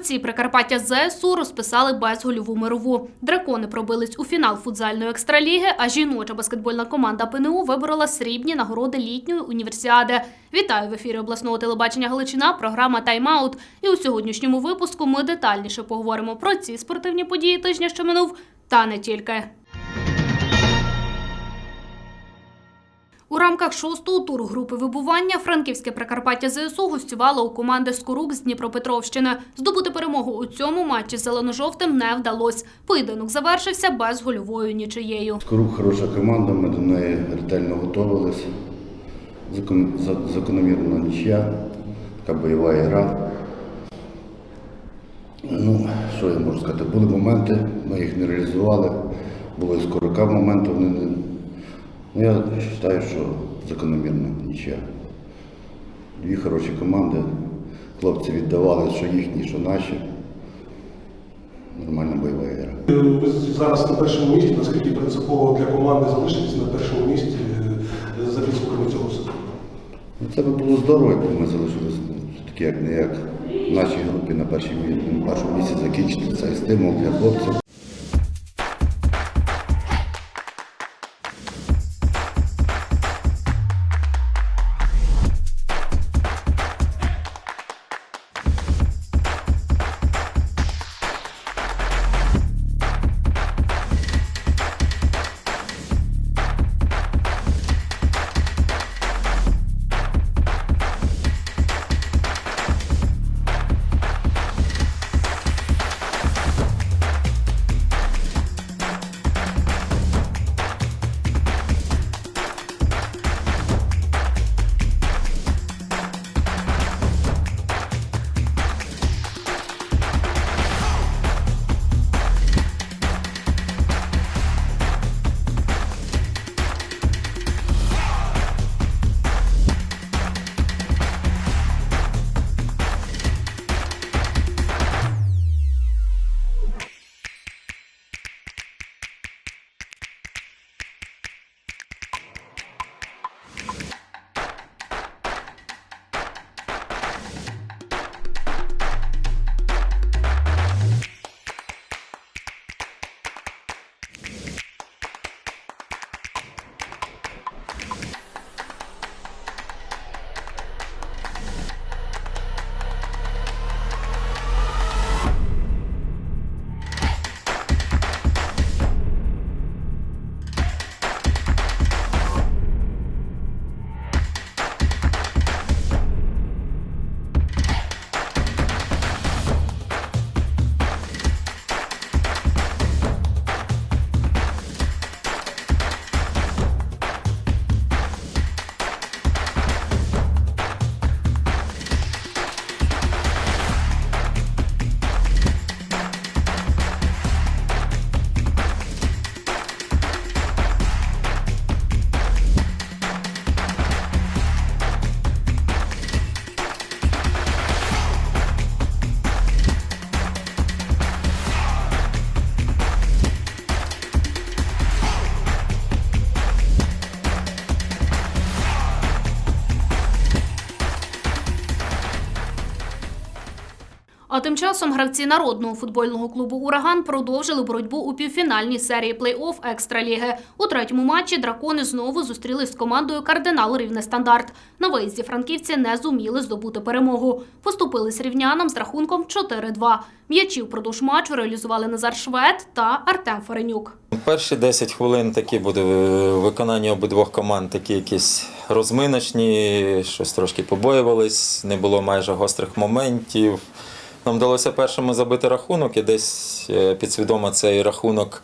Гравці Прикарпаття ЗСУ розписали безгольову мирову. Дракони пробились у фінал футзальної екстраліги, а жіноча баскетбольна команда ПНУ виборола срібні нагороди літньої універсіади. Вітаю в ефірі обласного телебачення Галичина. Програма Тайм-аут. І у сьогоднішньому випуску ми детальніше поговоримо про ці спортивні події тижня, що минув, та не тільки. У рамках шостого туру групи вибування франківське Прикарпаття ЗСУ гостювало у команди Скорук з Дніпропетровщини. Здобути перемогу у цьому матчі зелено-жовтим не вдалося. Поєдинок завершився безгольовою нічиєю. Скорук хороша команда, ми до неї ретельно готувалися. Закон, за- закономірна нічия, така бойова гра. Ну, що я можу сказати? Були моменти, ми їх не реалізували. Були у скорука моменти, вони не. Ну, я вважаю, що закономірна нічия. Дві хороші команди. Хлопці віддавали, що їхні, що наші. Нормальна бойова гра. Ви зараз на першому місці, наскільки принципово для команди залишитись на першому місці е, за підсумками цього сезону? Ну, Це би було здорово, якби ми залишилися такі, як не як в нашій групі на на першому місці закінчити цей стимул для хлопців. Тим часом гравці народного футбольного клубу Ураган продовжили боротьбу у півфінальній серії плей-офф Екстраліги. У третьому матчі дракони знову зустрілись з командою Кардинал Рівне Стандарт. На виїзді франківці не зуміли здобути перемогу. Поступились рівнянам з рахунком 4-2. М'ячі впродовж матчу реалізували Назар Швед та Артем Форенюк. Перші 10 хвилин такі буде е, виконання обидвох команд, такі якісь розминочні, щось трошки побоювались, не було майже гострих моментів. Нам вдалося першому забити рахунок, і десь е, підсвідомо цей рахунок,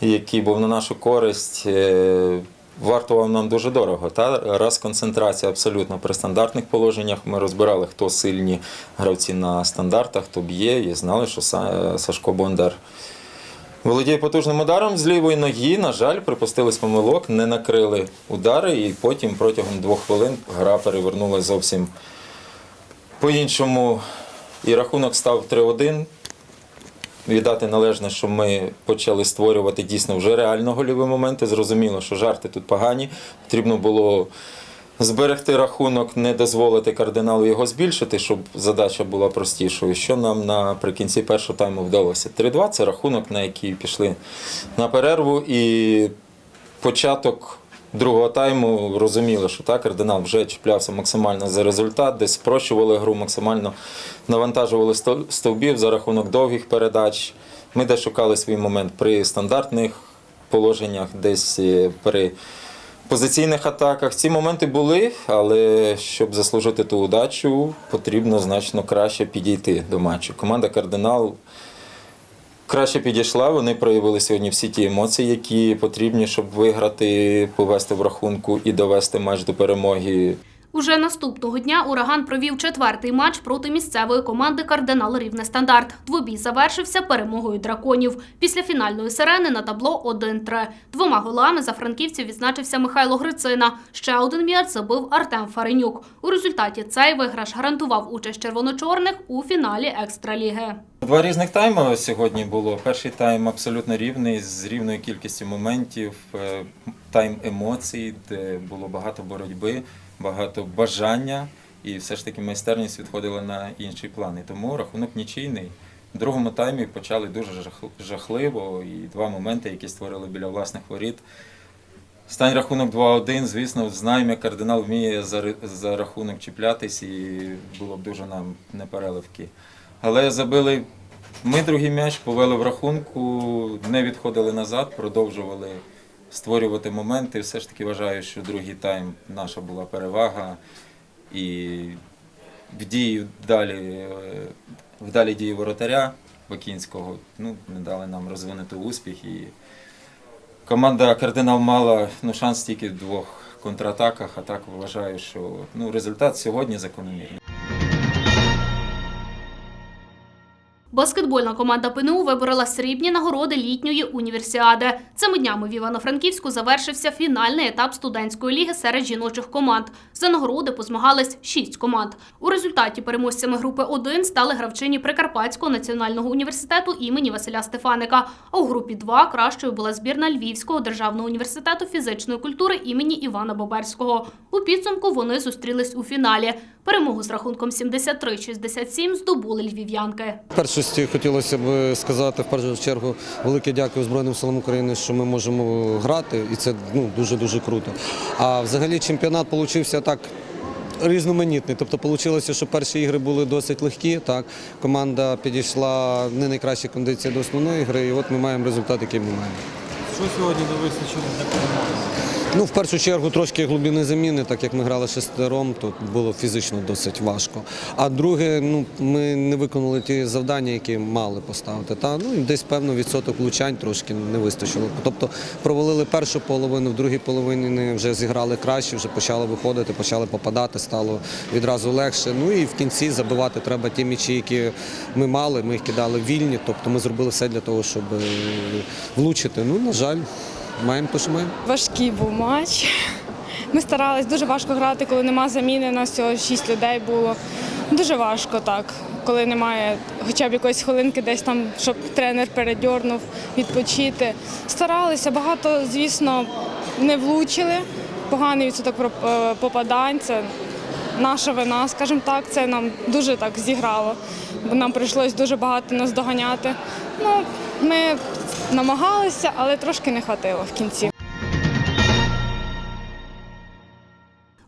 який був на нашу користь, е, вартував нам дуже дорого. Та? Раз концентрація абсолютно при стандартних положеннях. Ми розбирали, хто сильні гравці на стандартах, хто б'є, і знали, що Сашко Бондар Володіє потужним ударом з лівої ноги. На жаль, припустились помилок, не накрили удари, і потім протягом двох хвилин гра перевернулася зовсім по-іншому. І рахунок став 3-1. Віддати належне, що ми почали створювати дійсно вже реально гольові моменти. Зрозуміло, що жарти тут погані. Потрібно було зберегти рахунок, не дозволити кардиналу його збільшити, щоб задача була простішою. Що нам наприкінці першого тайму вдалося? 3-2 це рахунок, на який пішли на перерву, і початок другого тайму розуміли, що так, кардинал вже чіплявся максимально за результат, десь спрощували гру, максимально навантажували стовбів за рахунок довгих передач. Ми десь шукали свій момент при стандартних положеннях, десь е, при позиційних атаках. Ці моменти були, але щоб заслужити ту удачу, потрібно значно краще підійти до матчу. Команда Кардинал краще підійшла. Вони проявили сьогодні всі ті емоції, які потрібні, щоб виграти, повести в рахунку і довести матч до перемоги. Уже наступного дня ураган провів четвертий матч проти місцевої команди Кардинал Рівне Стандарт. Двобій завершився перемогою драконів. Після фінальної сирени на табло 1-3. Двома голами за франківців відзначився Михайло Грицина. Ще один м'яч забив Артем Фаренюк. У результаті цей виграш гарантував участь червоно-чорних у фіналі екстраліги. Два різних тайми сьогодні було. Перший тайм абсолютно рівний, з рівною кількістю моментів, е, тайм емоцій, де було багато боротьби, багато бажання, і все ж таки майстерність відходила на інші плани. Тому рахунок нічийний. В другому таймі почали дуже жахливо, і два моменти, які створили біля власних воріт. Стань рахунок 2-1, звісно, знаємо, як кардинал вміє за, за рахунок чіплятись, і було б дуже нам непереливки. Але забили ми другий м'яч, повели в рахунку, не відходили назад, продовжували створювати моменти. Все ж таки вважаю, що другий тайм наша була перевага. І в дії далі, е, вдалі дії воротаря Бакінського ну, не дали нам розвинути успіх. І команда Кардинал мала ну, шанс тільки в двох контратаках, а так вважаю, що ну, результат сьогодні закономірний. Баскетбольна команда ПНУ виборола срібні нагороди літньої універсіади. Цими днями в Івано-Франківську завершився фінальний етап студентської ліги серед жіночих команд. За нагороди позмагались шість команд. У результаті переможцями групи 1 стали гравчині Прикарпатського національного університету імені Василя Стефаника. А у групі 2 кращою була збірна Львівського державного університету фізичної культури імені Івана Боберського. У підсумку вони зустрілись у фіналі. Перемогу з рахунком 73-67 здобули львів'янки. В хотілося б сказати в першу чергу велике дякую Збройним силам України, що ми можемо грати, і це ну, дуже дуже круто. А взагалі чемпіонат получився так. Різноманітний, тобто вийшло, що перші ігри були досить легкі. Команда підійшла в не найкращі кондиції до основної гри, і от ми маємо результат, який ми маємо. Що сьогодні не вистачило для перемоги? Ну, в першу чергу трошки глибини заміни, так як ми грали шестером, то було фізично досить важко. А друге, ну ми не виконали ті завдання, які мали поставити. Та ну десь певно відсоток влучань трошки не вистачило. Тобто провалили першу половину, в другій половині вже зіграли краще, вже почали виходити, почали попадати, стало відразу легше. Ну і в кінці забивати треба ті м'ячі, які ми мали. Ми їх кидали вільні. Тобто ми зробили все для того, щоб е, влучити. Ну, на жаль, маємо те, що маємо. Важкий був матч. Ми старались дуже важко грати, коли нема заміни. Нас всього шість людей було. Дуже важко так, коли немає хоча б якоїсь хвилинки, десь там, щоб тренер передьорнув, відпочити. Старалися, багато, звісно, не влучили. Поганий відсоток е, попадань. Це наша вина, скажімо так, це нам дуже так зіграло, бо нам прийшлось дуже багато нас доганяти. Ну, ми намагалися, але трошки не хватило в кінці.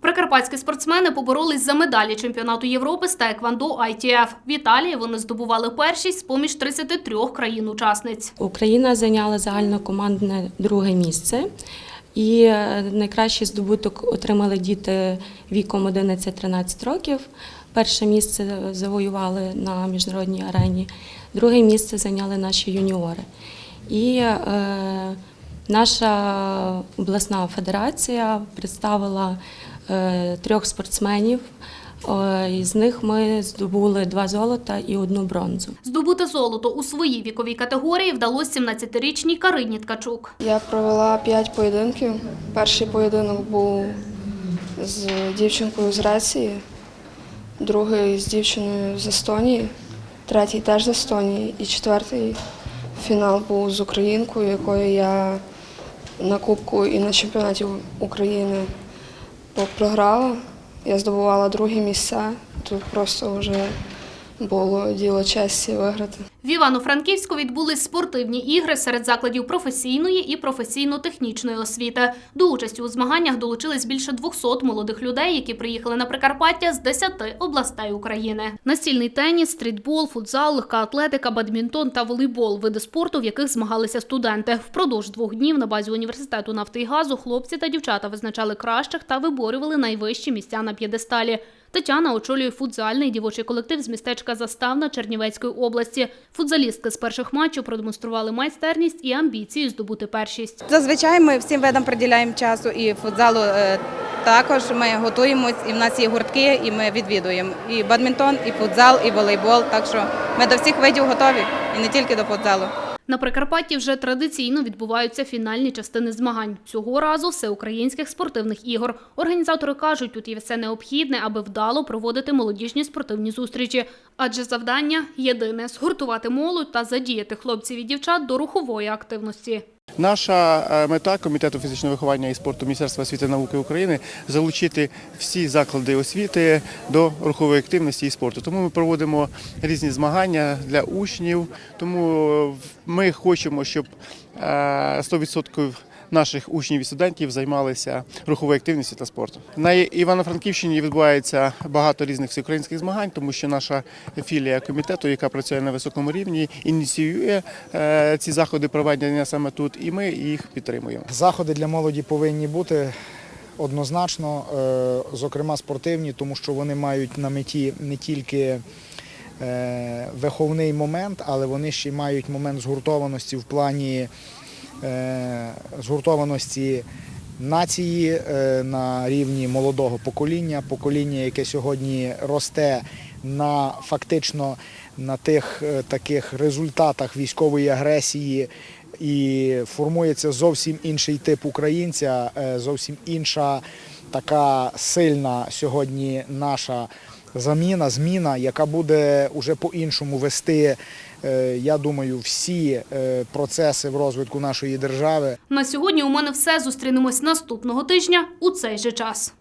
Прикарпатські спортсмени поборолись за медалі чемпіонату Європи з таеквондо ITF. В Італії вони здобували першість з поміж 33 країн-учасниць. Україна зайняла загальнокомандне друге місце. І е, найкращий здобуток отримали діти віком 11-13 років. Перше місце завоювали на міжнародній арені, друге місце зайняли наші юніори. І е, наша обласна федерація представила е, трьох спортсменів. Із них ми здобули два золота і одну бронзу. Здобути золото у своїй віковій категорії вдалося 17-річній Карині Ткачук. Я провела п'ять поєдинків. Перший поєдинок був з дівчинкою з Греції, другий з дівчиною з Естонії, третій теж з Естонії, і четвертий фінал був з українкою, якою я на Кубку і на чемпіонаті України програла, я здобувала друге місця. Тут просто вже було діло честі виграти. В Івано-Франківську відбулись спортивні ігри серед закладів професійної і професійно-технічної освіти. До участі у змаганнях долучились більше 200 молодих людей, які приїхали на Прикарпаття з 10 областей України. Настільний теніс, стрітбол, футзал, легка атлетика, бадмінтон та волейбол – види спорту, в яких змагалися студенти. Впродовж двох днів на базі університету нафти і газу хлопці та дівчата визначали кращих та виборювали найвищі місця на п'єдесталі. Тетяна очолює футзальний дівочий колектив з містечка Заставна Чернівецької області. Футзалістки з перших матчів продемонстрували майстерність і амбіції здобути першість. Зазвичай ми всім видам приділяємо часу і футзалу е, також. Ми готуємось, і в нас є гуртки, і ми відвідуємо і бадмінтон, і футзал, і волейбол. Так що ми до всіх видів готові, і не тільки до футзалу. На Прикарпатті вже традиційно відбуваються фінальні частини змагань. Цього разу всеукраїнських спортивних ігор. Організатори кажуть, тут є все необхідне, аби вдало проводити молодіжні спортивні зустрічі. Адже завдання єдине згуртувати молодь та задіяти хлопців і дівчат до рухової активності. Наша е, мета комітету фізичного виховання і спорту Міністерства освіти і науки України залучити всі заклади освіти до рухової активності і спорту. Тому ми проводимо різні змагання для учнів. Тому ми хочемо, щоб е, 100% наших учнів і студентів займалися руховою активністю та спортом. На Івано-Франківщині відбувається багато різних всеукраїнських змагань, тому що наша філія комітету, яка працює на високому рівні, ініціює е, ці заходи проведення саме тут, і ми їх підтримуємо. Заходи для молоді повинні бути однозначно, е, зокрема спортивні, тому що вони мають на меті не тільки е, виховний момент, але вони ще й мають момент згуртованості в плані згуртованості нації е, на рівні молодого покоління, покоління, яке сьогодні росте на фактично на тих е, таких результатах військової агресії. І формується зовсім інший тип українця, е, зовсім інша така сильна сьогодні наша заміна, зміна, яка буде уже по-іншому вести, е, я думаю, всі е, процеси в розвитку нашої держави. На сьогодні у мене все. Зустрінемось наступного тижня у цей же час.